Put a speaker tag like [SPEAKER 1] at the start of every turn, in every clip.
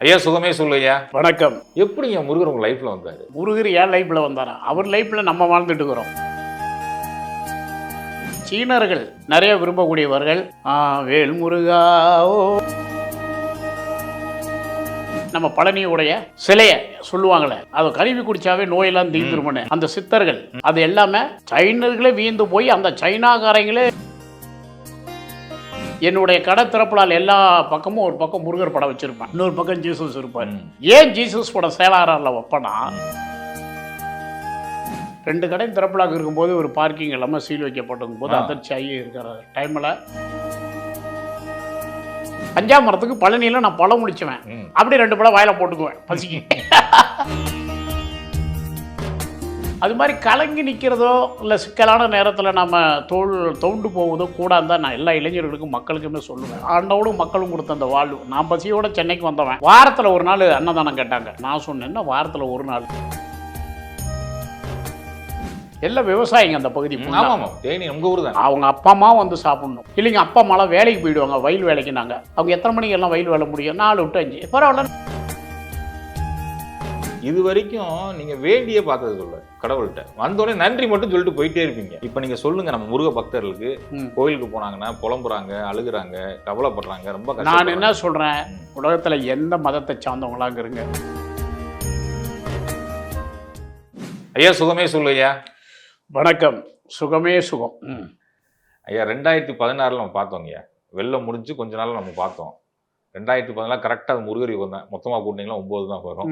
[SPEAKER 1] ஐயா சுகமே சொல்லுயா
[SPEAKER 2] வணக்கம்.
[SPEAKER 1] எப்படிங்க முருகர் உங்க லைஃப்ல வந்தாரு?
[SPEAKER 2] முருகர் ஏன் லைஃப்பில் வந்தாரா? அவர் லைஃப்பில் நம்ம வாழ்ந்துட்டு இருக்கிறோம். சீனர்கள் நிறைய விரும்பக்கூடியவர்கள் வேல் முருகா ஓ. நம்ம பழனியுடைய சிலையை சொல்லுவாங்களே அதை கழுவி குடிச்சாவே நோயெல்லாம் தீர்ந்துருமனு. அந்த சித்தர்கள் அது எல்லாமே சைனர்களே வீந்து போய் அந்த சைனாக்காரங்களே என்னுடைய கடை திறப்பலால் எல்லா பக்கமும் ஒரு பக்கம் முருகர் படம் வச்சிருப்பேன் இன்னொரு பக்கம் ஜீசஸ் இருப்பார். ஏன் ஜீசஸ் படம் சேலாரில் வைப்பனா? ரெண்டு கடையும் திறப்பலாக இருக்கும்போது ஒரு பார்க்கிங் இல்லாமல் சீல் வைக்கப்பட்டிருக்கும் போது. அதிர்ச்சி ஆகி இருக்கிற டைமில் பஞ்சாமரத்துக்கு பழனியில் நான் பழம் முடிச்சுவேன்.
[SPEAKER 1] ம்.
[SPEAKER 2] அப்படியே ரெண்டு பழம் வாயில போட்டுக்குவேன். பசிக்கு. அது மாதிரி கலங்கி நிற்கிறதோ இல்லை சிக்கலான நேரத்தில் நம்ம தோல் தோண்டு போவதோ கூடாது தான் நான் எல்லா இளைஞர்களுக்கும் மக்களுக்குமே சொல்லுவேன். ஆண்டோடும் மக்களும் கொடுத்த அந்த வாழ்வு. நான் பசியோட சென்னைக்கு வந்தவன். வாரத்தில் ஒரு நாள் அன்னதானம் கேட்டாங்க. நான் சொன்னேன்னா வாரத்தில் ஒரு நாள்? எல்லாம் விவசாயிங்க அந்த பகுதி
[SPEAKER 1] ம்,
[SPEAKER 2] full-ஆ.
[SPEAKER 1] ஆமா ஆமா தேனி ஊர் தான்.
[SPEAKER 2] அவங்க அப்பா அம்மா வந்து சாப்பிடணும். இல்லைங்க அப்பா அம்மாலாம் வேலைக்கு போயிடுவாங்க வயல் வேலைக்கு நாங்க அவங்க எத்தனை மணிக்கு எல்லாம் வயல் வேலை முடியும்? நாலு விட்டு அஞ்சு. பரவாயில்ல.
[SPEAKER 1] இது வரைக்கும் நீங்க வேண்டியே பார்த்தது சொல்ல கடவுள்கிட்ட. வந்தோடனே நன்றி மட்டும் சொல்லிட்டு போயிட்டே இருப்பீங்க. இப்ப நீங்க சொல்லுங்க நம்ம முருக பக்தர்களுக்கு. கோயிலுக்கு போனாங்கன்னா புலம்புறாங்க அழுகுறாங்க கவலைப்படுறாங்க ரொம்ப
[SPEAKER 2] நான். என்ன சொல்றேன். உலகத்துல எந்த மதத்தை சார்ந்தவங்களாங்க இருங்க.
[SPEAKER 1] ஐயா சுகமே சொல்லுயா
[SPEAKER 2] வணக்கம். சுகமே சுகம்.
[SPEAKER 1] ஐயா ரெண்டாயிரத்தி பதினாறுல நம்ம பார்த்தோங்கய்யா வெள்ளம் முடிஞ்சு கொஞ்ச நாள் நம்ம பார்த்தோம். ரெண்டாயிரத்தி பதினாலு கரெக்டாக அது முருகர் யுகம் தான். மொத்தமாக கூட்டிங்களா ஒம்பது தான் வரும்.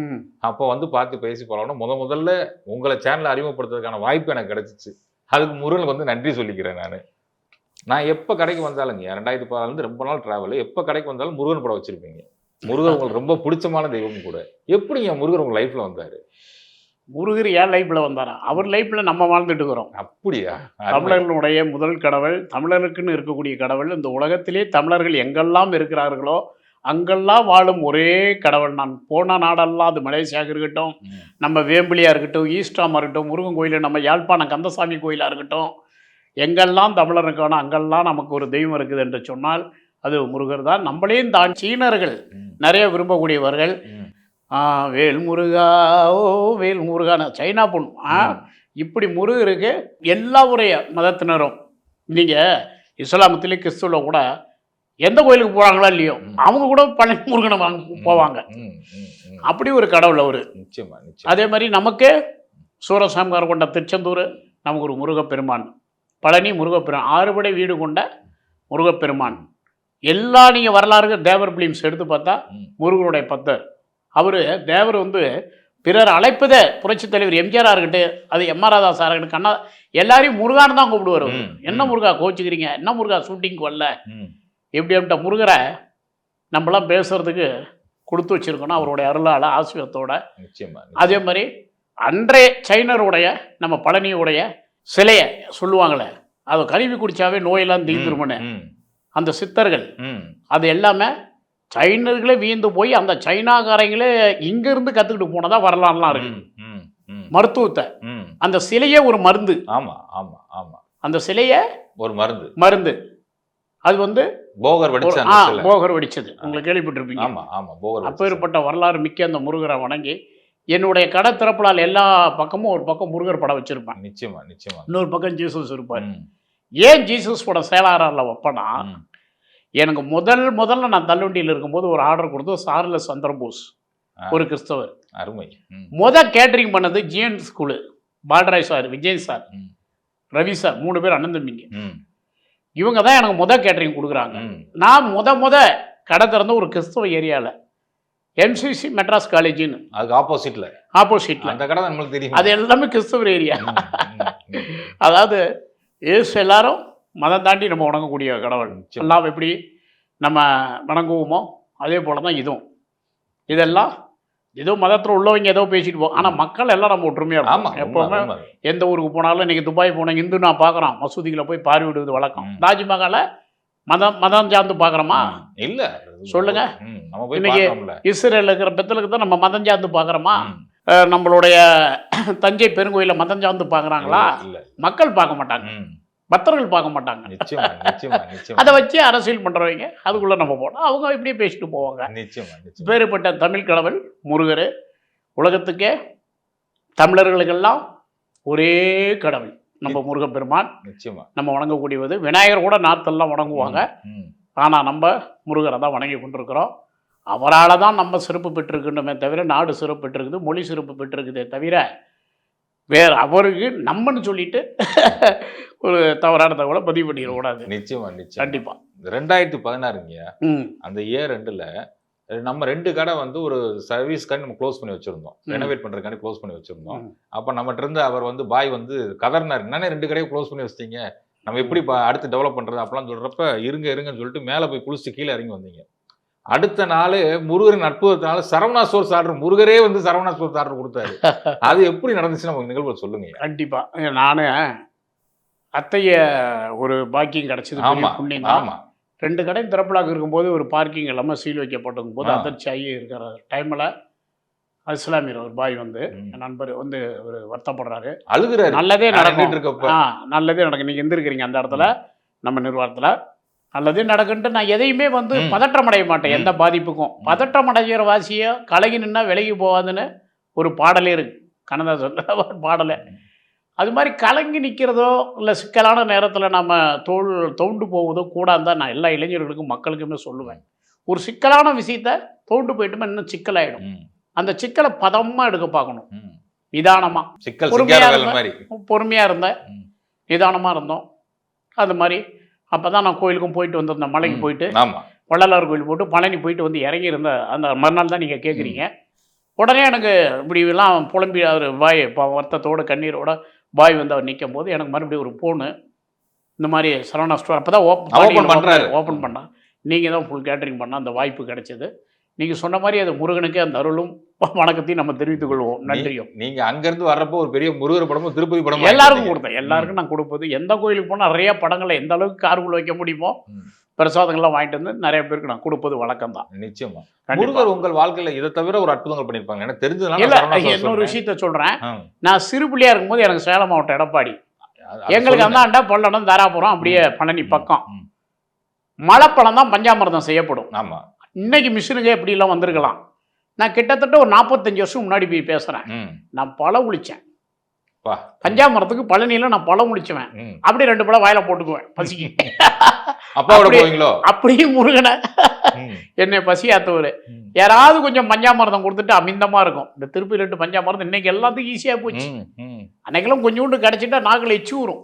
[SPEAKER 1] அப்போ வந்து பார்த்து பேசி பழகணும் முத முதல்ல உங்களை சேனலை அறிமுகப்படுத்துறதுக்கான வாய்ப்பு எனக்கு கிடைச்சிச்சு. அதுக்கு முருகனுக்கு வந்து நன்றி சொல்லிக்கிறேன் நான். நான் எப்போ கடைக்கு வந்தாலுங்க ரெண்டாயிரத்தி பதினாலுலேருந்து ரொம்ப நாள் டிராவல் எப்போ கடைக்கு வந்தாலும் முருகன் படம் வச்சிருப்பீங்க. முருகன் உங்களுக்கு ரொம்ப பிடிச்சமான தெய்வம் கூட. எப்படிங்க முருகர் உங்க லைஃப்ல வந்தாரு?
[SPEAKER 2] முருகர் ஏன் லைஃப்ல வந்தாரா? அவர் லைஃப்ல நம்ம வாழ்ந்துட்டு இருக்கிறோம்.
[SPEAKER 1] அப்படியா.
[SPEAKER 2] தமிழர்களுடைய முதல் கடவுள் தமிழருக்குன்னு இருக்கக்கூடிய கடவுள் இந்த உலகத்திலே தமிழர்கள் எங்கெல்லாம் இருக்கிறார்களோ அங்கெல்லாம் வாழும் ஒரே கடவுள் நான் போன நாடெல்லாம் அது மலேசியாக இருக்கட்டும். நம்ம வேம்பிலியாக இருக்கட்டும் ஈஸ்டாமாக இருக்கட்டும் முருகன் கோயில் நம்ம யாழ்ப்பாணம் கந்தசாமி கோயிலாக இருக்கட்டும் எங்கெல்லாம் தமிழர் இருக்கானோ அங்கெல்லாம் நமக்கு ஒரு தெய்வம் இருக்குது என்று சொன்னால் அது முருகர் தான் நம்மளையும் தான் சீனர்கள். நிறைய விரும்பக்கூடியவர்கள் வேல் முருகா ஓ வேல் முருகான சைனா பொண்ணு ஆ. இப்படி முருகருக்கு எல்லா உடைய மதத்தினரும் நீங்கள் இஸ்லாமத்திலே கிறிஸ்துவில் கூட எந்த கோயிலுக்கு போகிறாங்களோ இல்லையோ. அவங்க கூட பழனி முருகனை வாங்க போவாங்க. அப்படி ஒரு கடவுள் அவர். அதே மாதிரி நமக்கு சூரசாம்கார் கொண்ட திருச்செந்தூர் நமக்கு ஒரு முருகப்பெருமான். பழனி முருகப்பெருமான் ஆறுபடை வீடு கொண்ட முருகப்பெருமான். எல்லா நீங்கள் வரலாறு தேவர் பிலிம்ஸ் எடுத்து பார்த்தா. முருகனுடைய பக்தர். அவர் தேவர் வந்து பிறர் அழைப்பதே புரட்சித் தலைவர் எம்ஜிஆராக இருக்கட்டும் அது எம் ஆர் ராதா சார் இருக்கட்டும் கண்ணா எல்லாரையும் முருகான்னு தான் கூப்பிடுவார் என்ன. முருகா கோச்சிக்கிறீங்க என்ன முருகா ஷூட்டிங் வரல
[SPEAKER 1] ம்.
[SPEAKER 2] எப்படி அப்படின்ட்ட முருகரை நம்மளாம் பேசுறதுக்கு கொடுத்து வச்சிருக்கணும் அவருடைய அருளால் ஆசிரியத்தோட. அதே மாதிரி அன்றே சைனருடைய நம்ம பழனியுடைய சிலையை சொல்லுவாங்களே அதை கழுவி குடிச்சாவே நோயெல்லாம் தீர்ந்துருமனு அந்த சித்தர்கள். அது எல்லாமே சைனர்களே வீந்து போய் அந்த சைனாக்காரங்களே இங்கிருந்து கற்றுக்கிட்டு போனதா வரலாறுலாம் இருக்கு. மருத்துவத்தை. அந்த சிலையே ஒரு மருந்து.
[SPEAKER 1] ஆமா ஆமா ஆமா.
[SPEAKER 2] அந்த சிலையை
[SPEAKER 1] ஒரு மருந்து.
[SPEAKER 2] மருந்து. அது வந்து
[SPEAKER 1] போகர்
[SPEAKER 2] ஒரு-
[SPEAKER 1] வடிச்ச
[SPEAKER 2] ஆ
[SPEAKER 1] அந்த சிலை.
[SPEAKER 2] போகர் வெடிச்சது. உங்களுக்கு கேள்விப்பட்டிருப்பீங்க.
[SPEAKER 1] ஆமா ஆமா போகர்
[SPEAKER 2] அப்பேற்பட்ட வரலாறு மிக்க அந்த முருகரை வணங்கி என்னுடைய கடை திறப்பலால் எல்லா பக்கமும் ஒரு பக்கம் முருகர் படம் வச்சிருப்பேன்.
[SPEAKER 1] நிச்சயமா நிச்சயமா.
[SPEAKER 2] இன்னொரு பக்கம் ஜீசஸ் இருப்பார். ஏன் ஜீசஸ் படம் சேலாரில் வைப்பேன்னா. எனக்கு முதல் முதல்ல நான் தள்ளுவண்டியில் இருக்கும்போது ஒரு ஆர்டர் கொடுத்து சார்ல சந்திரபோஸ். ஒரு கிறிஸ்தவர்.
[SPEAKER 1] அருமை.
[SPEAKER 2] முத கேட்டரிங் பண்ணது GN school Paulraj sir Vijay sir. Ravi sir மூணு பேர் அண்ணன் தம்பிங்க. இவங்க தான் எனக்கு முத கேட்டரிங் கொடுக்குறாங்க. நான் முத முத கடை திறந்த ஒரு கிறிஸ்தவ ஏரியாவில் எம்சிசி மெட்ராஸ் காலேஜின்னு
[SPEAKER 1] அதுக்கு ஆப்போசிட்ல
[SPEAKER 2] ஆப்போசிட்டில்
[SPEAKER 1] அந்த கடை நம்மளுக்கு தெரியும்?
[SPEAKER 2] அது எல்லாமே கிறிஸ்தவர் ஏரியா. அதாவது இயேசு எல்லாரும் மதம் தாண்டி நம்ம வணங்கக்கூடிய கடவுள். எல்லாம் எப்படி நம்ம வணங்குவோமோ அதே போல தான் இதுவும். இதெல்லாம் ஏதோ மதத்தில் உள்ளவங்க ஏதோ பேசிட்டு போ ஆனால் மக்கள் எல்லாம் நம்ம ஒற்றுமையாக
[SPEAKER 1] உண்மை,
[SPEAKER 2] எப்போவுமே. எந்த ஊருக்கு போனாலும் இன்னைக்கு துபாய் போனேன் இந்து நான் பார்க்குறோம். மசூதிகளை போய் பார்வையிடுவது வழக்கம். தாஜ்மஹாலை மதம் மதம் சார்ந்து பார்க்குறோமா?
[SPEAKER 1] இல்ல.
[SPEAKER 2] சொல்லுங்க. இன்னைக்கு இஸ்ரேலில் இருக்கிற பெத்தலுக்கு தான் நம்ம மதம் சார்ந்து பார்க்குறோமா. நம்மளுடைய தஞ்சை பெருங்கோயில மதம் சார்ந்து பார்க்குறாங்களா? மக்கள் பார்க்க மாட்டாங்க. பக்தர்கள் பார்க்க மாட்டாங்க. அதை வச்சு அரசியல் பண்ணுறவங்க அதுக்குள்ளே நம்ம போனோம் அவங்க இப்படியே பேசிட்டு போவாங்க. வேறுபட்ட தமிழ் கடவுள் முருகர் உலகத்துக்கே தமிழர்களுக்கெல்லாம் ஒரே கடவுள். நம்ம முருகப்பெருமான்
[SPEAKER 1] நிச்சயமா.
[SPEAKER 2] நம்ம வணங்கக்கூடியது. விநாயகர் கூட நாத்தெல்லாம் வணங்குவாங்க. ஆனால் நம்ம முருகரை தான் வணங்கி கொண்டிருக்கிறோம். அவரால் தான் நம்ம சிறப்பு பெற்றிருக்கணுமே தவிர நாடு சிறப்பு பெற்றிருக்குது மொழி சிறப்பு பெற்றிருக்குதே தவிர வேறு அவருக்கு நம்மன்னு சொல்லிட்டு ஒரு தவறான தகவலை பதிவு பண்ணிடக்கூடாது
[SPEAKER 1] நிச்சயமா நிச்சயம்.
[SPEAKER 2] கண்டிப்பாக
[SPEAKER 1] ரெண்டாயிரத்தி பதினாறுங்க அந்த இயர் ரெண்டுல நம்ம ரெண்டு கடை வந்து ஒரு சர்வீஸ்க்காண்டி நம்ம க்ளோஸ் பண்ணி வச்சிருந்தோம். ரெனோவேட் பண்றதுக்காண்டி க்ளோஸ் பண்ணி வச்சிருந்தோம். அப்ப நம்மகிட்ட இருந்து அவர் வந்து பாய் வந்து கதர்னார் என்னன்னு ரெண்டு கடையை க்ளோஸ் பண்ணி வச்சிட்டீங்க? நம்ம எப்படி அடுத்து டெவலப் பண்றது? அப்பலாம் சொல்றப்ப இருங்க இருங்கன்னு சொல்லிட்டு மேல போய் குளிச்சு கீழே இறங்கி வந்தீங்க. அடுத்த நாள் முருகரின் அற்புதத்தினால சரவணா ஸ்டோர்ஸ் ஆர்டர் முருகரே வந்து சரவணா ஸ்டோர்ஸ் ஆர்டர் கொடுத்தாரு. அது எப்படி நடந்துச்சு நம்ம நிகழ்வு சொல்லுங்க.
[SPEAKER 2] கண்டிப்பாக நான் அத்தைய ஒரு பாக்கியம் கிடச்சிது
[SPEAKER 1] ஆமா
[SPEAKER 2] புண்ணியம் தான்
[SPEAKER 1] ஆமா.
[SPEAKER 2] ரெண்டு கடை திறப்பலாக இருக்கும்போது ஒரு பார்க்கிங் இல்லாமல் சீல் வைக்கப்பட்டிருக்கும் போது
[SPEAKER 1] ஆ.
[SPEAKER 2] அதிர்ச்சி ஆகி இருக்கிற டைமில் இஸ்லாமியர் ஒரு பாய் வந்து நண்பர் வந்து ஒரு வருத்தப்படுறாரு.
[SPEAKER 1] அழுகுறாரு.
[SPEAKER 2] நல்லதே
[SPEAKER 1] இருக்கப்ப.
[SPEAKER 2] ஆ நல்லதே நடக்கும். நீங்கள் எந்திருக்கிறீங்க அந்த இடத்துல நம்ம நிர்வாகத்தில். நல்லதே நடக்குன்ட்டு நான் எதையுமே வந்து. பதற்றம் அடைய மாட்டேன். எந்த பாதிப்புக்கும். பதற்றம் அடைகிற வாசியோ கலகி நின்னா விலகி போகாதுன்னு ஒரு பாடலே இருக்கு. கண்ணதாசன் பாடலே. அது மாதிரி கலங்கி நிற்கிறதோ இல்லை சிக்கலான நேரத்தில் நம்ம தோல் தோண்டு போவதோ கூடாது தான் நான் எல்லா இளைஞர்களுக்கும் மக்களுக்குமே சொல்லுவேன். ஒரு சிக்கலான விஷயத்த தோண்டு போயிட்டுமா இன்னும் சிக்கலாயிடும். அந்த சிக்கலை பதமாக எடுக்க பார்க்கணும். நிதானமாக
[SPEAKER 1] சிக்கல்
[SPEAKER 2] பொறுமையா
[SPEAKER 1] சிங்கார வேலை
[SPEAKER 2] இருந்தா-
[SPEAKER 1] மாதிரி.
[SPEAKER 2] பொறுமையாக இருந்தேன். நிதானமாக இருந்தோம். அது மாதிரி அப்போ தான் நான் கோயிலுக்கும் போயிட்டு வந்திருந்தேன். மலைக்கு. போயிட்டு வள்ளலார் கோயில் போட்டு பழனி போயிட்டு வந்து இறங்கி இருந்த அந்த மறுநாள் தான் நீங்கள் கேட்குறீங்க உடனே எனக்கு இப்படி எல்லாம் புலம்பி அவர் ப- வருத்தத்தோட கண்ணீரோட பாய் வந்து அவர் நிற்கும் போது எனக்கு மறுபடியும் ஒரு ஃபோனு இந்த மாதிரி சரவணா ஸ்டோர் அப்போ தான்
[SPEAKER 1] Open பண்றாரு.
[SPEAKER 2] ஓப்பன் பண்ணான் நீங்கள் தான் ஃபுல் கேட்டரிங் பண்ண அந்த வாய்ப்பு கிடைச்சது நீங்கள் சொன்ன மாதிரி அது முருகனுக்கு அந்த அருளும் வணக்கத்தையும் நம்ம தெரிவித்துக் கொள்வோம். நன்றியும்
[SPEAKER 1] நீங்க அங்க இருந்து வர்றப்போ ஒரு பெரிய முருகர் படமும் திருப்பதி படமும்
[SPEAKER 2] எல்லாருக்கும் கொடுத்தேன். எல்லாருக்கும் நான் கொடுப்பது. எந்த கோயிலுக்கு போனால் நிறைய படங்களை எந்த அளவுக்கு காருக்குள்ள வைக்க முடியுமோ. பிரசாதங்கள்லாம் வாங்கிட்டு வந்து நிறைய பேருக்கு நான் கொடுப்பது வழக்கம் தான்.
[SPEAKER 1] நிச்சயமா. முருகர் உங்கள் வாழ்க்கையில இதை தவிர ஒரு அற்புதங்கள் பண்ணிருப்பாங்க எனக்கு தெரிஞ்சதுனால
[SPEAKER 2] இல்ல இன்னொரு. விஷயத்த சொல்றேன். நான் சிறு பிள்ளையா இருக்கும்போது எனக்கு சேலம் மாவட்டம் எடப்பாடி. எங்களுக்கு. அந்தாண்டா பல்லடம் தாராபுரம் அப்படியே பழனி பக்கம்.
[SPEAKER 1] ம்,
[SPEAKER 2] மலைப்பழம் தான் பஞ்சாமிர்தம் செய்யப்படும்.
[SPEAKER 1] ஆமா.
[SPEAKER 2] இன்னைக்கு மிஷினுங்க எப்படிலாம் வந்திருக்கலாம். நான் கிட்டத்தட்ட ஒரு நாற்பத்தஞ்சு வருஷம் முன்னாடி போய் பேசுறேன்.
[SPEAKER 1] ம்,
[SPEAKER 2] நான் பழம் உளிச்சேன்.
[SPEAKER 1] பா.
[SPEAKER 2] பஞ்சாமிரத்துக்கு பழனியில நான் பழம் உளிச்சுவேன்.
[SPEAKER 1] ம்.
[SPEAKER 2] அப்படியே ரெண்டு பழம் வாயில போட்டுக்குவேன் பசிக்கு. அப்படியே- முருகனை. என்னை பசியாத்தவர். யாராவது கொஞ்சம் பஞ்சாமிரதம் கொடுத்துட்டு அமிந்தமா இருக்கும். இந்த திருப்பி ரெண்டு பஞ்சாமிரதம் இன்னைக்கு எல்லாத்துக்கும் ஈஸியா போச்சு. அன்னைக்கெல்லாம் கொஞ்சோண்டு கிடைச்சிட்டா நாக்கில் எச்சு வரும்.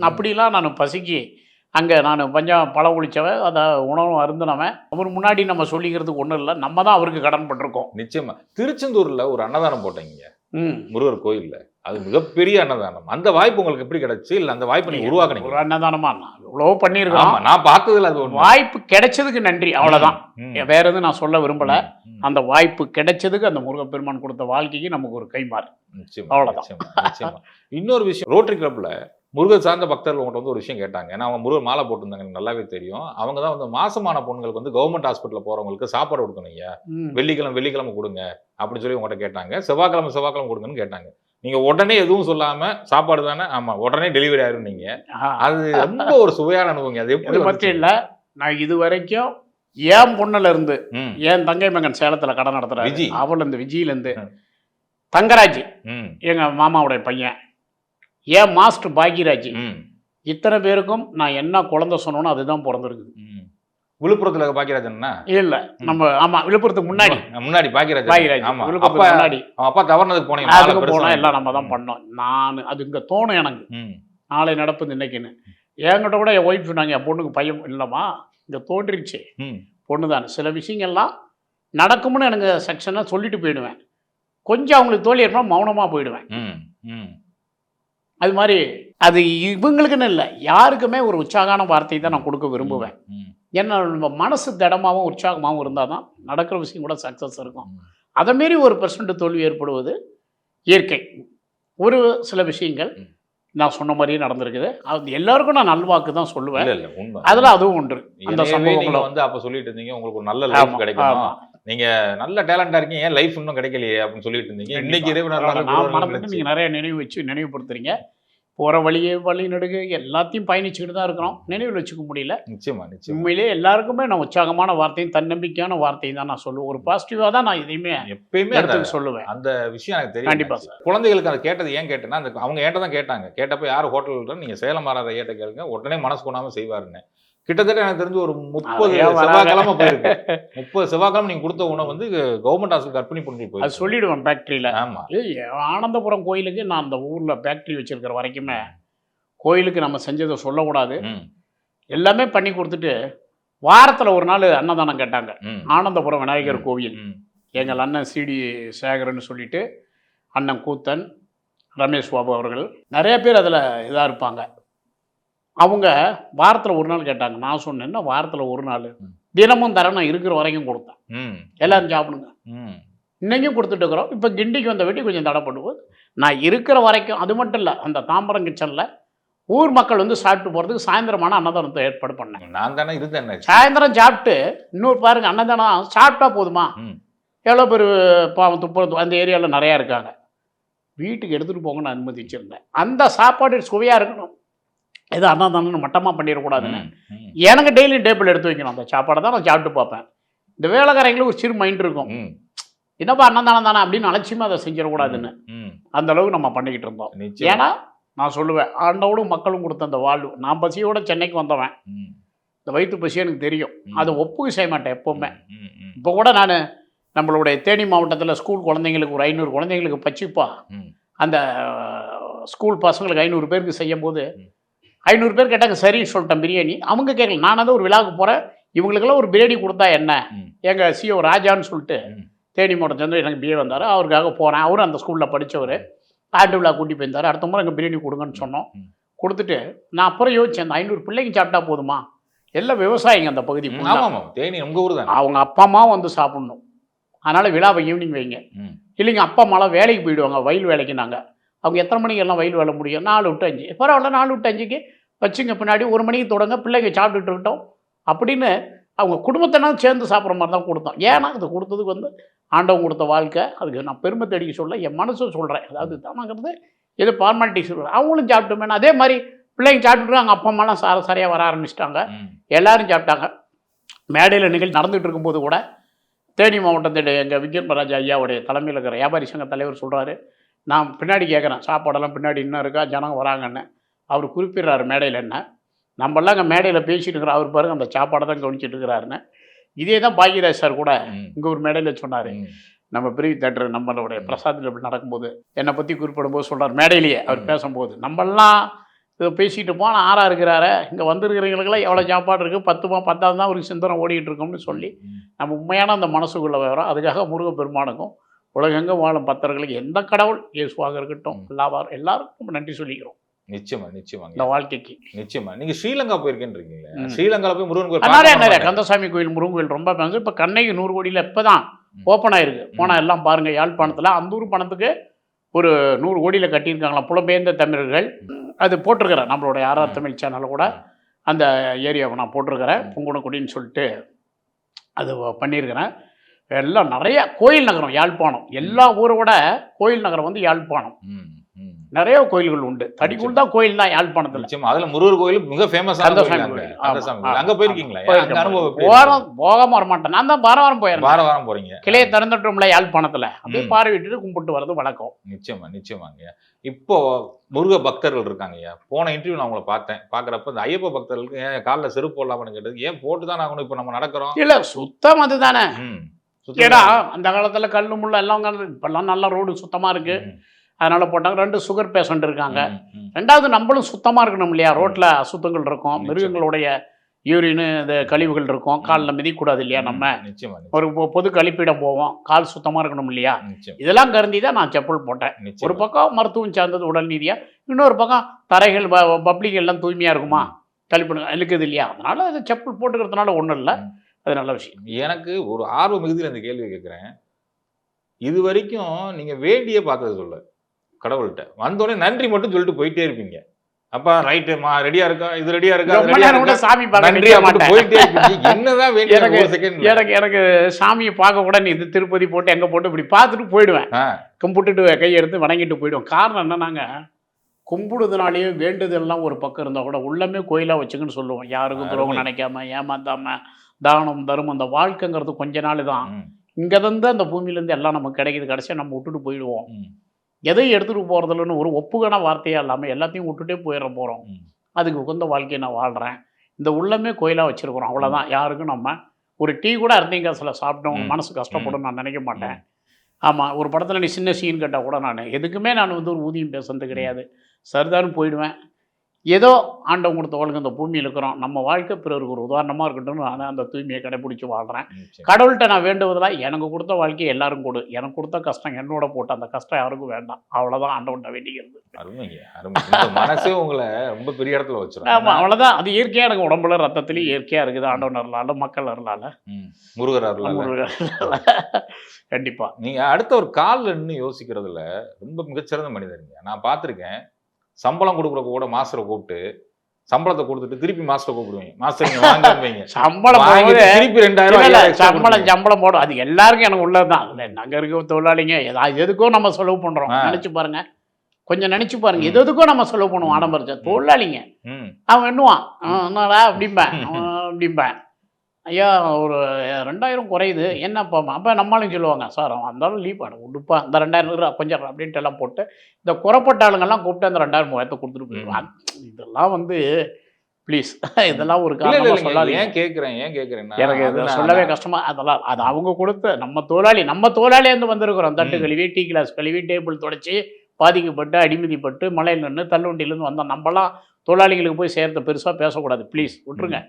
[SPEAKER 2] அப்படிலாம் நான் பசிக்கு. அங்கே நான் பஞ்சம் பழம் குளிச்சவன் அதை உணவு அருந்தினவன். அவர் முன்னாடி நம்ம சொல்லிக்கிறதுக்கு ஒன்றும் இல்லை. நம்ம தான் அவருக்கு கடன் பட்டிருக்கோம்.
[SPEAKER 1] நிச்சயமா. திருச்செந்தூர்ல ஒரு அன்னதானம் போட்டீங்க.
[SPEAKER 2] ம்.
[SPEAKER 1] முருகர் கோயில்ல. அது மிகப்பெரிய அன்னதானம். அந்த வாய்ப்பு உங்களுக்கு எப்படி கிடைச்சு? இல்ல அந்த வாய்ப்பை நீங்க உருவாக்குனீங்க
[SPEAKER 2] ஒரு அன்னதானமா? நான் இவ்வளோ பண்ணியிருக்கோம்
[SPEAKER 1] நான் பார்த்ததுல அது
[SPEAKER 2] வாய்ப்பு கிடைச்சதுக்கு நன்றி. அவ்வளோதான் வேற எதுவும் நான் சொல்ல விரும்பல. அந்த வாய்ப்பு கிடைச்சதுக்கு அந்த முருகப்பெருமான் கொடுத்த வாழ்க்கைக்கு நமக்கு ஒரு கைமாறு
[SPEAKER 1] நிச்சயமா. இன்னொரு விஷயம் ரோட்டரி கிளப்ல முருகர் சார்ந்த பக்தர்கள் உங்கள்கிட்ட வந்து ஒரு விஷயம் கேட்டாங்க. ஏன்னா அவங்க முருகர் மாலை போட்டிருந்தாங்க எனக்கு நல்லாவே தெரியும். அவங்க தான் வந்து மாசமான பொண்ணுங்களுக்கு வந்து கவர்மெண்ட் ஹாஸ்பிட்டல் போறவங்களுக்கு சாப்பாடு கொடுக்கணும் ஐயா. வெள்ளிக்கிழமை வெள்ளிக்கிழமை கொடுங்க அப்படின்னு சொல்லி உங்கள்கிட்ட கேட்டாங்க. செவ்வாய்க்கிழமை செவ்வாய்க்கிழமை கொடுங்கன்னு கேட்டாங்க. நீங்க உடனே எதுவும் சொல்லாம சாப்பாடு தானே ஆமா உடனே டெலிவரி ஆயிரும் நீங்க.
[SPEAKER 2] ஆ.
[SPEAKER 1] அது ரொம்ப ஒரு சுவையான அனுபவம் அது எப்படி?
[SPEAKER 2] மட்டும் இல்லை நான் இது வரைக்கும் ஏன் பொண்ணுல இருந்து என் தங்கை மகன் சேலத்துல கடை நடத்துறாரு. அவள் இந்த விஜயிலேருந்து
[SPEAKER 1] ம்.
[SPEAKER 2] தங்கராஜ் எங்க மாமாவுடைய பையன். ஏன் மாஸ்டர் பாக்யராஜ்.
[SPEAKER 1] ம்,
[SPEAKER 2] இத்தனை பேருக்கும் நான் என்ன குழந்தை சொன்னோனோ அதுதான் பிறந்திருக்கு
[SPEAKER 1] ம். விழுப்புரத்துல பாக்கியராஜன்னா
[SPEAKER 2] இல்ல நம்ம ஆமா விழுப்புரத்துக்கு முன்னாடி.
[SPEAKER 1] முன்னாடி பாக்கியராஜன்
[SPEAKER 2] பாக்யராஜ்
[SPEAKER 1] ஆமா. அப்பா
[SPEAKER 2] விழுப்புரத்துக்கு முன்னாடி
[SPEAKER 1] அப்பா தவறுனதுக்கு போனீங்க
[SPEAKER 2] அதுக்கு
[SPEAKER 1] பெருசா
[SPEAKER 2] எல்லாம் நம்ம தான். பண்ணோம். நான் அது இங்க தோணும் எனக்கு. நாளை நடப்புது இன்னைக்குன்னு. என்கிட்ட கூட என் ஒய்ஃப் சொன்னாங்க என் பொண்ணுக்கு பையன் இல்லைம்மா இங்க தோன்றிருச்சு
[SPEAKER 1] ம்,
[SPEAKER 2] பொண்ணு தான் சில விஷயங்கள்லாம் நடக்கும்னு எனக்கு செக்ஷனாக சொல்லிட்டு போயிடுவேன். கொஞ்சம் அவங்களுக்கு தோல்வி ஏற்பா மௌனமாக போயிடுவேன். அது மாதிரி அது இவங்களுக்குன்னு இல்லை. யாருக்குமே ஒரு உற்சாகான வார்த்தை தான் நான் கொடுக்க விரும்புவேன். ஏன்னா நம்ம மனசு திடமாகவும் உற்சாகமாகவும் இருந்தால் தான் நடக்கிற விஷயம் கூட சக்ஸஸ் இருக்கும். அதை மீறி ஒரு பெர்சன்ட் தோல்வி ஏற்படுவது இயற்கை. ஒரு சில விஷயங்கள். நான் சொன்ன மாதிரியே நடந்திருக்குது. அது எல்லாருக்கும் நான் நல்வாக்கு தான் சொல்லுவேன். அதில் அதுவும் ஒன்று அந்த சம்பவங்களும்
[SPEAKER 1] வந்து அப்ப சொல்லிட்டு இருந்தீங்க உங்களுக்கு ஒரு நல்ல லைஃப் கிடைக்கணும்
[SPEAKER 2] ஆமா.
[SPEAKER 1] நீங்க நல்ல டேலண்டா இருக்கீங்க. ஏன் லைஃப் இன்னும் கிடைக்கலையே அப்படின்னு சொல்லிட்டு இருந்தீங்க. இன்னைக்கு கிடைச்சு.
[SPEAKER 2] நீங்கள் நிறைய நினைவு வச்சு நினைவுபடுத்துறீங்க. போகிற வழியே வழி நடுக. எல்லாத்தையும் பயணிச்சுக்கிட்டு தான் இருக்கிறோம். நினைவில் வச்சுக்க முடியல.
[SPEAKER 1] நிச்சயமா நிச்சயமா.
[SPEAKER 2] உண்மையிலே எல்லாருக்குமே நான் உற்சாகமான வார்த்தையும் தன்னம்பிக்கையான வார்த்தையும் தான் நான் சொல்லுவேன். ஒரு பாசிட்டிவாக தான் நான் இதையுமே
[SPEAKER 1] எப்பயுமே
[SPEAKER 2] இடத்துக்கு சொல்லுவேன்.
[SPEAKER 1] அந்த விஷயம் எனக்கு தெரியும்.
[SPEAKER 2] கண்டிப்பா
[SPEAKER 1] எனக்கு. குழந்தைகளுக்கு அதை கேட்டது ஏன் கேட்டேன்னா அந்த அவங்க என்கிட்ட தான் கேட்டாங்க. கேட்டப்ப யார் ஹோட்டல் நீங்க சேலம் மாறாத ஏட்ட கேளுங்க. உடனே மனசு கொண்டாம செய்வாருன்னு. கிட்டத்தட்ட எனக்கு தெரிஞ்சு ஒரு முப்பது. செவ்வாய்க்கிழமை போயிருக்கு. முப்பது செவ்வாய்க்கிழமை நீங்க கொடுத்த உணவு வந்து கவர்மெண்ட் ஹாஸ்பிட்டல் கற்பனை பண்ணி
[SPEAKER 2] அது
[SPEAKER 1] போயிருக்கு.
[SPEAKER 2] சொல்லிடுவேன் ஃபேக்ட்ரியில்
[SPEAKER 1] ஆமா.
[SPEAKER 2] ஆனந்தபுரம் கோயிலுக்கு நான் அந்த ஊரில் ஃபேக்ட்ரி வச்சிருக்கிற வரைக்குமே கோயிலுக்கு நம்ம செஞ்சதை சொல்லக்கூடாது. எல்லாமே பண்ணி கொடுத்துட்டு வாரத்தில் ஒரு நாள் அன்னதானம் கேட்டாங்க. ஆனந்தபுரம் விநாயகர் கோவில். எங்கள் அண்ணன் சிடி சேகரன் சொல்லிட்டு அண்ணன் கூத்தன் ரமேஷ் பாபு அவர்கள் நிறைய பேர் அதில் இதாக இருப்பாங்க. அவங்க வாரத்தில் ஒரு நாள் கேட்டாங்க. நான் சொன்னேன்னா வாரத்தில் ஒரு நாள். தினமும் தர நான் இருக்கிற வரைக்கும் கொடுத்தேன். எல்லாரும் சாப்பிடுங்க. இன்னைக்கும் கொடுத்துட்டு இருக்கிறோம். இப்போ கிண்டிக்கு வந்த வெட்டி கொஞ்சம் தடை பண்ணுவோம் நான் இருக்கிற வரைக்கும் அது மட்டும் இல்லை அந்த தாம்பரம் கிச்சனில் ஊர் மக்கள் வந்து சாப்பிட்டு போகிறதுக்கு சாயந்தரமான அன்னதானத்தை ஏற்பாடு பண்ணேன்.
[SPEAKER 1] நான் தானே இருந்தேன்
[SPEAKER 2] சாயந்தரம் சாப்பிட்டு இன்னொரு பாருங்க அன்னதானம் சாப்பிட்டா போதுமா. எவ்வளோ பேர் பாவம் துப்புரத்து அந்த ஏரியாவில் நிறையா இருக்காங்க. வீட்டுக்கு எடுத்துகிட்டு போங்கன்னு அனுமதி வச்சுருந்தேன் அந்த சாப்பாடு சுவையாக இருக்கணும். எது அன்னதானம் மட்டமாக பண்ணிடக்கூடாதுன்னு. எனக்கு டெய்லி டேபிள் எடுத்து வைக்கணும். அந்த சாப்பாடை தான் நான் சாப்பிட்டு பார்ப்பேன். இந்த வேலைக்காரங்களுக்கு ஒரு சிறு மைண்ட் இருக்கும். என்னப்பா அன்னதானம் தானே அப்படின்னு அலட்சியமாக அதை செஞ்சிடக்கூடாதுன்னு. அந்த அளவுக்கு நம்ம பண்ணிக்கிட்டு இருந்தோம். ஏன்னா நான் சொல்லுவேன் ஆண்டோடும் மக்களும் கொடுத்த அந்த வாழ்வு. நான் பசியோட சென்னைக்கு வந்தவன். இந்த வயிற்று பசி எனக்கு தெரியும். அதை ஒப்புக்கு செய்ய மாட்டேன் எப்போவுமே. இப்போ கூட நான் நம்மளுடைய தேனி மாவட்டத்தில் ஸ்கூல் குழந்தைங்களுக்கு ஒரு ஐநூறு குழந்தைங்களுக்கு பச்சிப்பா. அந்த ஸ்கூல் பசங்களுக்கு ஐநூறு பேருக்கு செய்யும் போது. ஐநூறு பேர் கேட்டாங்க சரின்னு சொல்லிட்டேன் பிரியாணி. அவங்க கேட்கல நான் வந்து ஒரு விழாவுக்கு போகிறேன் இவங்களுக்கெல்லாம் ஒரு பிரியாணி கொடுத்தா என்ன. எங்கள் சிஓ ராஜான்னு சொல்லிட்டு. தேனி மாவட்டம் சேர்ந்து எனக்கு பிஏ வந்தார். அவருக்காக போனேன் அவரும் அந்த ஸ்கூலில் படித்தவர் ஆண்டு விழா கூட்டி போயிருந்தார். அடுத்த முறை எங்கள் பிரியாணி கொடுங்கன்னு சொன்னோம். கொடுத்துட்டு நான் அப்புறம் யோசிச்சேன் அந்த ஐநூறு பிள்ளைங்க சாப்பிட்டா போதுமா? எல்லாம் விவசாயிங்க அந்த பகுதி
[SPEAKER 1] தேனி உங்க ஊர் தானே?
[SPEAKER 2] அவங்க அப்பா அம்மாவும் வந்து சாப்பிடணும். அதனால் விழாவை ஈவினிங் வைங்க. இல்லைங்க அப்பா அம்மாலாம் வேலைக்கு போயிடுவாங்க. வயல் வேலைக்கு நாங்கள் அவங்க எத்தனை மணிக்கு எல்லாம் வயல் வேலை முடியும்? நாலு விட்டு அஞ்சு. பரவாயில்ல நாலு விட்டு அஞ்சுக்கு வச்சுங்க பின்னாடி ஒரு மணிக்கு தொடங்க பிள்ளைங்க சாப்பிட்டுட்டு இருக்கட்டும். அப்படின்னு அவங்க குடும்பத்தினா சேர்ந்து சாப்பிட்ற மாதிரி தான் கொடுத்தோம். ஏன்னா இது கொடுத்ததுக்கு வந்து ஆண்டவன் கொடுத்த வாழ்க்கை. அதுக்கு நான் பெருமை தேடிக்க சொல்ல என் மனசு சொல்கிறேன் அதாவது தானாங்கிறது இது ஃபார்மாலிட்டிஸ் அவங்களும் சாப்பிட்டுமே அதே மாதிரி பிள்ளைங்க சாப்பிட்டுட்டு அப்பா அம்மாலாம் சார சரியாக வர ஆரம்பிச்சிட்டாங்க. எல்லாரும் சாப்பிட்டாங்க. மேடையில் நிகழ்ச்சி நடந்துகிட்டு இருக்கும்போது கூட தேனி மாவட்டத்துடைய எங்கள் விஜயன்பராஜ் ஐயாவுடைய தலைமையில் இருக்கிற வியாபாரி சங்க தலைவர் சொல்கிறாரு நான் பின்னாடி கேட்குறேன் சாப்பாடெல்லாம் பின்னாடி இன்னும் இருக்கா? ஜனங்க வராங்கன்னு. அவர் குறிப்பிடுறாரு மேடையில் என்ன? நம்மளாம் அங்கே மேடையில் பேசிட்டு இருக்கிறோம் அவர் பாருங்க அந்த சாப்பாடை தான் கவனிச்சிட்டு இருக்கிறாருன்னு. இதே தான் பாக்யராஜ் சார் கூட இங்கே ஒரு மேடையில் சொன்னார். நம்ம பிரிவி தேட்டர் நம்மளுடைய பிரசாத்தில் இப்படி நடக்கும்போது என்னை பற்றி குறிப்பிடும்போது சொல்கிறார் மேடையிலேயே அவர். பேசும்போது. நம்மளாம் இதை பேசிட்டு போனால் ஆறா இருக்கிறாரு. இங்கே வந்திருக்கிறவங்களுக்கெல்லாம் எவ்வளோ சாப்பாடு இருக்குது பத்துமா பத்தாவது தான் ஒரு சிந்தனை ஓடிட்டு இருக்கோம்னு சொல்லி. நம்ம உண்மையான அந்த மனசுக்குள்ள விவரம் அதுக்காக முருகப்பெருமானுக்கும் உலகெங்கும் வாழும் பக்தர்களுக்கு எந்த கடவுள் இயேசுவாக இருக்கட்டும்
[SPEAKER 1] ம்.
[SPEAKER 2] எல்லாரும் எல்லாருக்கும் நன்றி சொல்லிக்கிறோம்.
[SPEAKER 1] நிச்சயமா நிச்சயமாங்க
[SPEAKER 2] இந்த வாழ்க்கைக்கு.
[SPEAKER 1] நிச்சயமா. நீங்க ஸ்ரீலங்கா போயிருக்கேன்றீங்களே. ஸ்ரீலங்கால போய் முருகன் கோயில்.
[SPEAKER 2] கந்தசாமி கோயில் முருகன் கோயில் ரொம்ப ஃபேமஸ் இப்போ கண்ணைக்கு நூறு கோடியில் இப்போ தான்
[SPEAKER 1] ம்.
[SPEAKER 2] ஓப்பன் ஆயிருக்கு. போனால் எல்லாம் பாருங்க யாழ்ப்பாணத்தில். அந்த ஊர் பணத்துக்கு ஒரு நூறு கோடியில் கட்டியிருக்காங்களாம் புலம்பெயர்ந்த தமிழர்கள். அது போட்டிருக்கிறேன் நம்மளுடைய ஆர்ஆர் தமிழ் சேனலில் கூட அந்த ஏரியாவை நான் போட்டிருக்கிறேன். புங்குணக்குடின்னு சொல்லிட்டு அது பண்ணியிருக்கிறேன். எல்லாம் நிறைய கோயில் நகரம் யாழ்ப்பாணம். எல்லா ஊரை விட கோயில் நகரம் வந்து யாழ்ப்பாணம். நிறைய கோயில்கள் உண்டு. தடிக்குள் தான் கோயில் தான் யாழ்ப்பாணத்தில்
[SPEAKER 1] நிச்சயமா. அதுல முருகர் கோயில் மிக ஃபேமஸ் அங்க போயிருக்கீங்களா?
[SPEAKER 2] வாரம் போகாம வர மாட்டேன் நான் தான் வாரம் வாரம் போயிருந்தேன்
[SPEAKER 1] வாரம் வாரம் போறீங்க.
[SPEAKER 2] கிளையை திறந்துட்டோம்ல யாழ்ப்பாணத்தில் அப்படியே. பார்வையிட்டு கும்பிட்டு வர்றது வழக்கம்.
[SPEAKER 1] நிச்சயமா நிச்சயமாங்க இப்போ முருக பக்தர்கள் இருக்காங்கய்யா போன இன்டர்வியூ நான் உங்களை பார்த்தேன். பாக்குறப்ப இந்த ஐயப்ப பக்தர்களுக்கு ஏன் காலில் செருப்பு போடலாம்னு கேட்டது ஏன் போட்டு தான் ஆகணும்? இப்போ நம்ம நடக்கிறோம்.
[SPEAKER 2] இல்ல சுத்தம் அதுதானே. ஏடா அந்த காலத்துல கல்லு முள்ள எல்லாம் இப்பெல்லாம் நல்ல ரோடு சுத்தமா இருக்கு. அதனால போட்டாங்க. ரெண்டு சுகர் பேஷண்ட் இருக்காங்க. ரெண்டாவது நம்மளும் சுத்தமா இருக்கணும் இல்லையா? ரோட்ல அசுத்தங்கள் இருக்கும். மிருகங்களுடைய யூரின் இந்த கழிவுகள் இருக்கும். காலில் மிதிக்கூடாது இல்லையா நம்ம? ஒரு பொது கழிப்பிடம் போவோம். கால் சுத்தமா இருக்கணும் இல்லையா?
[SPEAKER 1] நிச்சயம்.
[SPEAKER 2] இதெல்லாம் கருந்தி தான் நான் செப்பல் போட்டேன். ஒரு பக்கம் மருத்துவம் சார்ந்தது உடல் நீதியா? இன்னொரு பக்கம் தரைகள் ப- பப்ளிக் எல்லாம் தூய்மையா இருக்குமா? கழிப்பிடம் இருக்குது இல்லையா? அதனால அது செப்பல் போட்டுக்கிறதுனால ஒன்றும் இல்லை. அது நல்ல விஷயம்.
[SPEAKER 1] எனக்கு ஒரு ஆர்வ மிகுதியில் இந்த கேள்வி கேட்குறேன். இது வரைக்கும் நீங்க வேண்டியே பார்த்தது சொல்ல. கடவுள்கிட்ட. வந்தோடனே நன்றி மட்டும் சொல்லிட்டு போயிட்டே இருப்பீங்க. அப்பா ரைட்டு மா ரெடியா இருக்கா? இது ரெடியா இருக்கா?
[SPEAKER 2] சாமி பார்க்க
[SPEAKER 1] போயிட்டே என்னதான் வேண்டிய
[SPEAKER 2] எனக்கு- எனக்கு சாமியை பார்க்க கூட நீ இது திருப்பதி போட்டு எங்கே போட்டு இப்படி பார்த்துட்டு போயிடுவேன். கும்பிட்டுட்டு கையை எடுத்து வணங்கிட்டு போயிடுவோம் காரணம் என்னன்னாங்க? கும்பிடுறதுனாலேயே வேண்டுதல்லாம் ஒரு பக்கம் இருந்தால் கூட உள்ளமே கோயிலாக வச்சுக்கன்னு சொல்லுவோம். யாருக்கும் துரோகம். நினைக்காம ஏமாத்தாம தானம் தர்மம் அந்த வாழ்க்கைங்கிறது கொஞ்ச நாள் தான். இங்கேருந்து அந்த பூமியிலேருந்து எல்லாம் நமக்கு கிடைக்குது. கடைசியாக நம்ம விட்டுட்டு போயிடுவோம். எதையும் எடுத்துகிட்டு போகிறதுலன்னு ஒரு ஒப்புக்கான வார்த்தையாக இல்லாமல் எல்லாத்தையும் விட்டுட்டே போயிட போகிறோம். அதுக்கு உகந்த வாழ்க்கையை நான் வாழ்கிறேன் இந்த உள்ளமே கோயிலாக வச்சுருக்குறோம். அவ்வளோதான் யாருக்கும் நம்ம ஒரு டீ கூட அர்த்திங்க காசில் சாப்பிட்டோம். மனசு கஷ்டப்படும் நான் நினைக்க மாட்டேன். ஆமாம் ஒரு படத்தில் நீ சின்ன சீன் கேட்டால் கூட நான் எதுக்குமே நான் வந்து ஒரு ஊதியம் பேசுறது கிடையாது. சரிதான்னு போயிடுவேன். ஏதோ ஆண்டவன் கொடுத்த வாழ்க்கை இந்த பூமியில் இருக்கிறோம். நம்ம வாழ்க்கை பிறருக்கு ஒரு உதாரணமாக இருக்கட்டும்னு நான் அந்த தூய்மையை கடைபிடிச்சி வாழ்கிறேன். கடவுள்கிட்ட நான் வேண்டுவதெல்லாம் எனக்கு கொடுத்த வாழ்க்கையை எல்லாரும் கொடு. எனக்கு கொடுத்த கஷ்டம் என்னோட போட்டு அந்த கஷ்டம் யாருக்கும் வேண்டாம். அவ்வளோதான் ஆண்டவன்ட்ட வேண்டிக்கிறது.
[SPEAKER 1] மனசே உங்களை ரொம்ப பெரிய இடத்துல வச்சிரும்.
[SPEAKER 2] ஆமாம் அவ்வளோதான் அது இயற்கையாக எனக்கு உடம்புல ரத்தத்துலேயும் இயற்கையாக இருக்குது. ஆண்டவன் அருளால மக்கள் அருளால.
[SPEAKER 1] முருகர் அருளால.
[SPEAKER 2] கண்டிப்பாக
[SPEAKER 1] நீங்க அடுத்த ஒரு கால்ல நின்னு யோசிக்கிறதுல ரொம்ப மிகச்சிறந்த மனிதருங்க. நான் பார்த்திருக்கேன். சம்பளம் கொடுக்குறப்ப கூட மாஸ்டரை கூப்பிட்டு சம்பளத்தை கொடுத்துட்டு திருப்பி மாஸ்டரை கூப்பிடுவீங்க. மாஸ்டர் நீங்க வாங்க
[SPEAKER 2] சம்பளம்
[SPEAKER 1] திருப்பி ரெண்டாயிரம்
[SPEAKER 2] சம்பளம். சம்பளம் போடும். அது எல்லாருக்கும் எனக்கு உள்ளது தான் அதில் நாங்கள் இருக்க தொழிலாளிங்க ஏதாவது எதுக்கோ நம்ம செலவு பண்ணுறோம்
[SPEAKER 1] ஆ.
[SPEAKER 2] நினச்சி பாருங்க. கொஞ்சம் நினச்சி பாருங்க. எது எதுக்கோ நம்ம செலவு பண்ணுவோம். ஆடம்பரத்தை. தொழிலாளிங்க. அவன் எண்ணுவான். "ஆ, என்னடா? அப்படிம்பேன். அப்படிம்பேன். ஐயா ஒரு ரெண்டாயிரம் குறையுது. என்னப்பா அப்போ நம்மளும் சொல்லுவாங்க சார் அவன் இருந்தாலும் லீவ் ஆட உடுப்பா இந்த ரெண்டாயிரம் ரூபா கொஞ்சம் இரு" அப்படின்ட்டு எல்லாம் போட்டு இந்த குறப்பட்ட ஆளுங்கெல்லாம் கூப்பிட்டு அந்த ரெண்டாயிரம் மூவாயிரத்தை கொடுத்துட்டு போயிடுவாங்க. இதெல்லாம் வந்து ப்ளீஸ் இதெல்லாம் ஒரு
[SPEAKER 1] இல்லைங்க,
[SPEAKER 2] சொல்லாதீங்க.
[SPEAKER 1] ஏன் கேக்குறேன் ஏன் கேக்குறேன்னா
[SPEAKER 2] எனக்கு இதை சொல்லவே கஷ்டமா அதெல்லாம் அது அவங்க கொடுத்த நம்ம தொழிலாளி நம்ம தொழிலாளிலேருந்து வந்திருக்கிறோம். தட்டு. கழுவி டீ கிளாஸ் கழுவி டேபிள் தொடச்சி பாதிக்கப்பட்டு அடிமதிப்பட்டு மலையில் நின்று தள்ளுவண்டியிலேருந்து வந்தோம். நம்மலாம் தொழிலாளிகளுக்கு போய் சேர்த்து பெருசாக பேசக்கூடாது. ப்ளீஸ் விட்டுருங்க.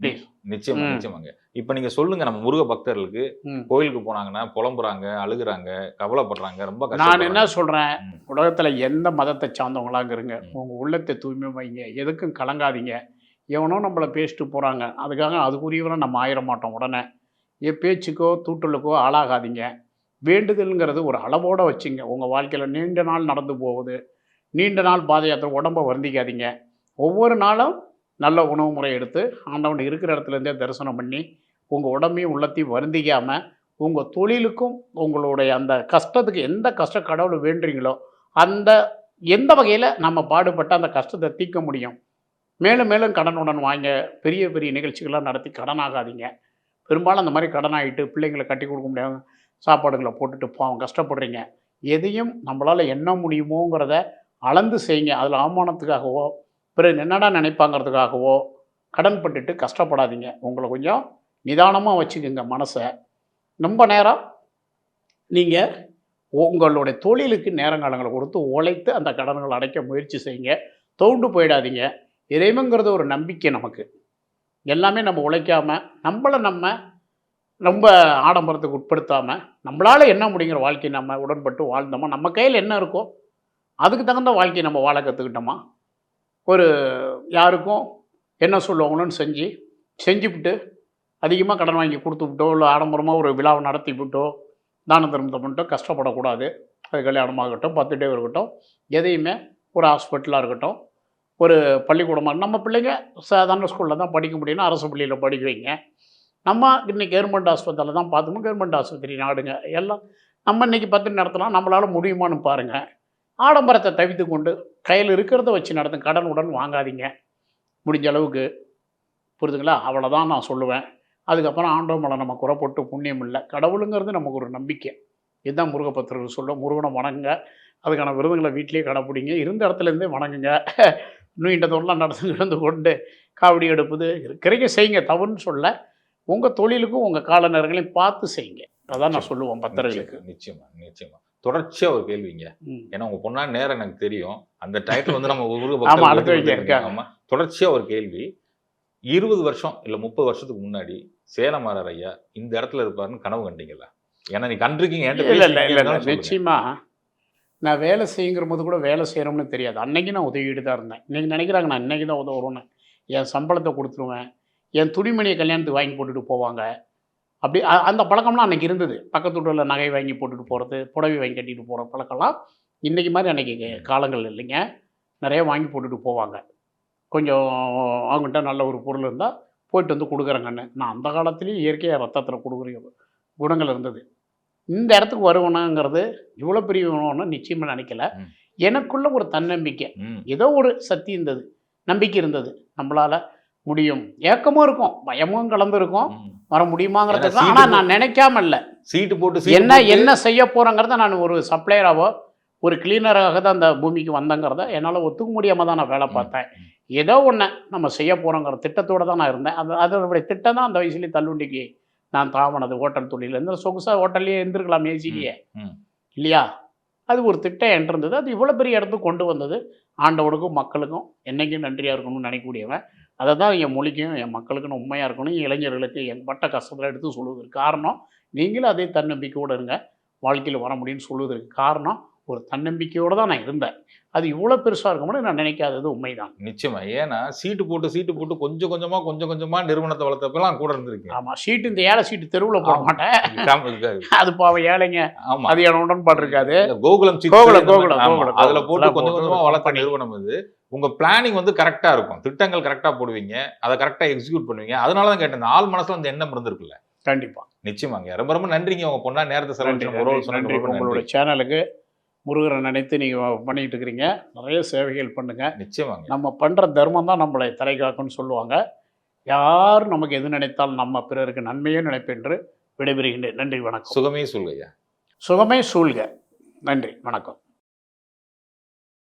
[SPEAKER 2] Please.
[SPEAKER 1] நிச்சயமா. நிச்சயமாங்க. இப்ப நீங்க சொல்லுங்க நம்ம முருக பக்தர்களுக்கு. கோயிலுக்கு போனாங்கன்னா புலம்புறாங்க அழுகுறாங்க கவலைப்படுறாங்க ரொம்ப
[SPEAKER 2] நான் என்ன சொல்கிறேன்
[SPEAKER 1] ம்.
[SPEAKER 2] உலகத்தில் எந்த மதத்தை சார்ந்தவங்களாங்க இருங்க.
[SPEAKER 1] ம்.
[SPEAKER 2] உங்கள் உள்ளத்தை தூய்மை வைங்க எதுக்கும் கலங்காதீங்க. எவனோ நம்மளை பேசிட்டு போகிறாங்க அதுக்காக அதுக்குரியவரை நம்ம ஆயிட மாட்டோம் உடனே. என் பேச்சுக்கோ தூட்டலுக்கோ ஆளாகாதீங்க. வேண்டுதல்ங்கிறது ஒரு அளவோட வச்சுங்க. உங்கள் வாழ்க்கையில் நீண்ட நாள் நடந்து போகுது. நீண்ட நாள் பாத யாத்திரை உடம்பை வருந்திக்காதீங்க. ஒவ்வொரு நாளும் நல்ல உணவு முறை எடுத்து ஆண்டவன் இருக்கிற இடத்துலேருந்தே தரிசனம் பண்ணி உங்கள் உடம்பையும் உள்ளத்தையும் வருந்திக்காமல் உங்கள் தொழிலுக்கும் உங்களுடைய அந்த கஷ்டத்துக்கு எந்த கஷ்ட கடவுள் வேண்டுறீங்களோ அந்த எந்த வகையில் நம்ம பாடுபட்டு அந்த கஷ்டத்தை தீர்க்க முடியும்? மேலும் மேலும் கடனுடன் வாங்க பெரிய பெரிய நிகழ்ச்சிகள்லாம் நடத்தி கடன் ஆகாதீங்க. பெரும்பாலும் அந்த மாதிரி கடன் ஆகிட்டு பிள்ளைங்களை கட்டி கொடுக்க முடியாம சாப்பாடுகளை போட்டுட்டு பாவம் கஷ்டப்படுறீங்க. எதையும் நம்மளால் என்ன முடியுமோங்கிறத அளந்து செய்யுங்க. அதில் அவமானத்துக்காகவோ பிறகு என்னடா நினைப்பாங்கிறதுக்காகவோ கடன் பட்டுட்டு கஷ்டப்படாதீங்க. உங்களை கொஞ்சம் நிதானமாக வச்சுக்கோங்க மனசை. ரொம்ப நேரம் நீங்கள் உங்களுடைய தொழிலுக்கு நேரங்காலங்களை கொடுத்து உழைத்து அந்த கடன்களை அடைக்க முயற்சி செய்யுங்க. தோண்டு போயிடாதீங்க. இறைவங்கிறது ஒரு நம்பிக்கை நமக்கு. எல்லாமே நம்ம உழைக்காமல் நம்மளை நம்ம ரொம்ப ஆடம்பரத்துக்கு உட்படுத்தாமல் நம்மளால் என்ன முடிங்கிற வாழ்க்கை நம்ம உடன்பட்டு வாழ்ந்தோமா? நம்ம கையில் என்ன இருக்கோ? அதுக்கு தகுந்த வாழ்க்கையை நம்ம வாழ கற்றுக்கிட்டோமா ஒரு யாருக்கும் என்ன சொல்லுவாங்களோன்னு செஞ்சு செஞ்சுவிட்டு அதிகமாக கடன் வாங்கி கொடுத்துவிட்டோ இல்லை ஆடம்பரமாக ஒரு விழாவை நடத்தி விட்டோ தான தர்மத்தை பண்ணிட்டோ கஷ்டப்படக்கூடாது. அது கல்யாணமாகட்டும் பத்து டே இருக்கட்டும் எதையுமே ஒரு ஹாஸ்பிட்டலாக இருக்கட்டும் ஒரு பள்ளிக்கூடமாக நம்ம பிள்ளைங்க சாதாரண ஸ்கூலில் தான் படிக்க முடியும்னா அரசு பள்ளியில் படிக்க வைங்க நம்ம இன்றைக்கி கவர்மெண்ட் ஆஸ்பத்திரியில் தான் பார்த்துக்கணும். கவர்மெண்ட் ஆஸ்பத்திரி நாடுங்க. எல்லாம் நம்ம இன்றைக்கி பத்து நடத்தலாம் நம்மளால் முடியுமான்னு பாருங்கள் ஆடம்பரத்தை தவித்து கொண்டு கையில் இருக்கிறத வச்சு நடத்தும் கடனுடன் வாங்காதீங்க. முடிஞ்ச அளவுக்கு. புரிதுங்களா? அவ்வளோதான் நான் சொல்லுவேன். அதுக்கப்புறம் ஆண்டவன் மேலே நம்ம குறைப்பட்டு புண்ணியம் இல்லை. கடவுளுங்கிறது நமக்கு ஒரு நம்பிக்கை. இதுதான் முருகப்பத்திரர்கள் சொல்ல முருகனை வணங்குங்க. அதுக்கான விருதுகளை வீட்டிலேயே கடைப்பிடிங்க இருந்த இடத்துலேருந்தே வணங்குங்க. இந்த தொழிலாம் நடந்து இருந்து கொண்டு காவடி எடுப்பது இருக்கிறீங்க செய்யுங்க. தவறுன்னு சொல்ல. உங்கள் தொழிலுக்கும் உங்கள் கால நேரங்களையும் பார்த்து செய்யுங்க. அதான் நான் சொல்லுவேன் பக்தர்களுக்கு.
[SPEAKER 1] நிச்சயமா. நிச்சயமா. தொடர்ச்சியா ஒரு கேள்விங்க. ஏன்னா உங்க பொண்ணா நேரம் எனக்கு தெரியும். அந்த டைட்டில் வந்து நம்ம முருக
[SPEAKER 2] ஆமா,
[SPEAKER 1] பக்தர்கள்
[SPEAKER 2] அடுத்தவங்க
[SPEAKER 1] பத்தி
[SPEAKER 2] இருக்காங்க.
[SPEAKER 1] ஆமா. தொடர்ச்சியா ஒரு கேள்வி. இருபது வருஷம் இல்ல முப்பது வருஷத்துக்கு முன்னாடி சேலமாரர் ஐயா இந்த இடத்துல இருப்பாருன்னு கனவு கண்டீங்களா? ஏன்னா நீ கண்டிருக்கீங்க
[SPEAKER 2] இல்லை இல்லை நான் வேலை செய்யுங்கிற போது கூட வேலை செய்கிறோம்னு தெரியாது. அன்னைக்கு நான் உதவிட்டு தான் இருந்தேன். இன்னைக்கு நினைக்கிறாங்க நான் இன்னைக்கு தான் உதவுறோன்னு. என் சம்பளத்தை கொடுத்துருவேன். என் துணிமணியை கல்யாணத்துக்கு வாங்கி போட்டுட்டு போவாங்க. அப்படி அந்த பழக்கம்லாம் அன்னைக்கு இருந்தது. பக்கத்து வீட்டில் நகை வாங்கி போட்டுட்டு போகிறது புடவை வாங்கி கட்டிட்டு போகிற பழக்கம்லாம் இன்றைக்கி மாதிரி அன்னைக்கு காலங்கள் இல்லைங்க. நிறைய வாங்கி போட்டுட்டு போவாங்க. கொஞ்சம் அவங்ககிட்ட நல்ல ஒரு பொருள் இருந்தால் போயிட்டு வந்து கொடுக்குறேங்கன்னு. நான் அந்த காலத்துலேயும் இயற்கையாக ரத்தத்தில் கொடுக்குற குணங்கள் இருந்தது. இந்த இடத்துக்கு வருவனாங்கிறது இவ்வளோ பெரிய வருவனா நிச்சயமாக நினைக்கல. எனக்குள்ள ஒரு தன்னம்பிக்கை. ஏதோ ஒரு சக்தி இருந்தது நம்பிக்கை இருந்தது. நம்மளால முடியும். ஏக்கமும் இருக்கும் பயமும் கலந்து இருக்கும்
[SPEAKER 1] ம்.
[SPEAKER 2] வர முடியுமாங்கிறது
[SPEAKER 1] ஏன்னா
[SPEAKER 2] ஆனா
[SPEAKER 1] சீட்டு
[SPEAKER 2] நான் நினைக்காம இல்லை
[SPEAKER 1] சீட்டு போட்டு
[SPEAKER 2] என்ன என்ன செய்ய போறேங்கிறத நான் ஒரு சப்ளையராவோ ஒரு கிளீனராக தான் அந்த பூமிக்கு வந்தேங்கிறத என்னால் ஒத்துக்க முடியாம தான் நான் வேலை பார்த்தேன். ஏதோ ஒன்று நம்ம செய்ய போகிறோங்கிற திட்டத்தோடு தான் நான் இருந்தேன். அது அதனுடைய திட்டம் தான் அந்த வயசுலேயே தள்ளுண்டிக்கு நான் தாமனது ஹோட்டல் தொழிலேருந்து சொகுசாக ஹோட்டல்லையே இருந்திருக்கலாம் ஏசிலேயே. இல்லையா? அது ஒரு திட்டம் என்கிட்ட இருந்தது அது இவ்வளோ பெரிய இடத்துக்கு கொண்டு வந்தது. ஆண்டவனுக்கும் மக்களுக்கும் என்னைக்கும் நன்றியாக இருக்கணும்னு நினைக்கக்கூடியவன். அதை தான் என் மொழிக்கும் என் மக்களுக்கும் உண்மையாக இருக்கணும். என் இளைஞர்களுக்கு என் பட்ட கஷ்டத்தில் எடுத்து சொல்லுவதற்கு காரணம் நீங்களும் அதே தன்னம்பிக்கையோடு இருங்க. வாழ்க்கையில் வர முடியும்னு சொல்லுவதற்கு காரணம் ஒரு தன்னம்பிக்கையோடு தான் நான் இருந்தேன். அது இவ்வளோ பெருசாக இருக்கும்னு நான் நினைக்காதது உண்மைதான்.
[SPEAKER 1] நிச்சயமா. ஏன்னா சீட்டு போட்டு சீட்டு போட்டு கொஞ்சம் கொஞ்சமா கொஞ்சம் கொஞ்சமா நிறுவனத்தை வளர்த்தப்பெல்லாம் கூட இருந்திருக்கேன்
[SPEAKER 2] ஆமாம் சீட்டு இந்த ஏழை சீட்டு தெருவில் போட. மாட்டேன். அது பாவம் ஏழைங்க.
[SPEAKER 1] ஆமா.
[SPEAKER 2] அது என் உடன்பாடு இருக்காது.
[SPEAKER 1] கோகுலம்
[SPEAKER 2] கோகுலம், கோகுலம்,
[SPEAKER 1] அதுல. போட்டு கொஞ்சம்
[SPEAKER 2] போட்டு
[SPEAKER 1] கொஞ்சமா
[SPEAKER 2] ஒரு
[SPEAKER 1] வளர்த்த. நிறுவனம் இது உங்க பிளானிங் வந்து கரெக்டா இருக்கும். திட்டங்கள் கரெக்டா போடுவீங்க. அதை கரெக்டா எக்ஸிக்யூட் பண்ணுவீங்க. அதனால தான் கேட்டேன். ஆள் மனசுல அந்த எண்ணம் இருந்திருக்குல்ல.
[SPEAKER 2] கண்டிப்பாக
[SPEAKER 1] நிச்சயமாங்க. ரொம்ப ரொம்ப நன்றிங்க. உங்க பொண்ணா நேரத்தை
[SPEAKER 2] நன்றி
[SPEAKER 1] செலவு
[SPEAKER 2] நன்றி, நன்றி. உங்களோட சேனலுக்கு முருகரை நினைத்து நீங்கள் பண்ணிட்டு இருக்கிறீங்க. நிறைய சேவைகள் பண்ணுங்க.
[SPEAKER 1] நிச்சயமாங்க.
[SPEAKER 2] நம்ம பண்ணுற தர்மம் தான் நம்மளை தலை காக்கும்னு சொல்லுவாங்க. யார் நமக்கு எது நினைத்தாலும் நம்ம பிறருக்கு நன்மையே நினைப்பென்று விடைபெறுகின்றேன். நன்றி வணக்கம்.
[SPEAKER 1] சுகமே சொல்லுங்க
[SPEAKER 2] சுகமே சூழ்க. நன்றி வணக்கம்.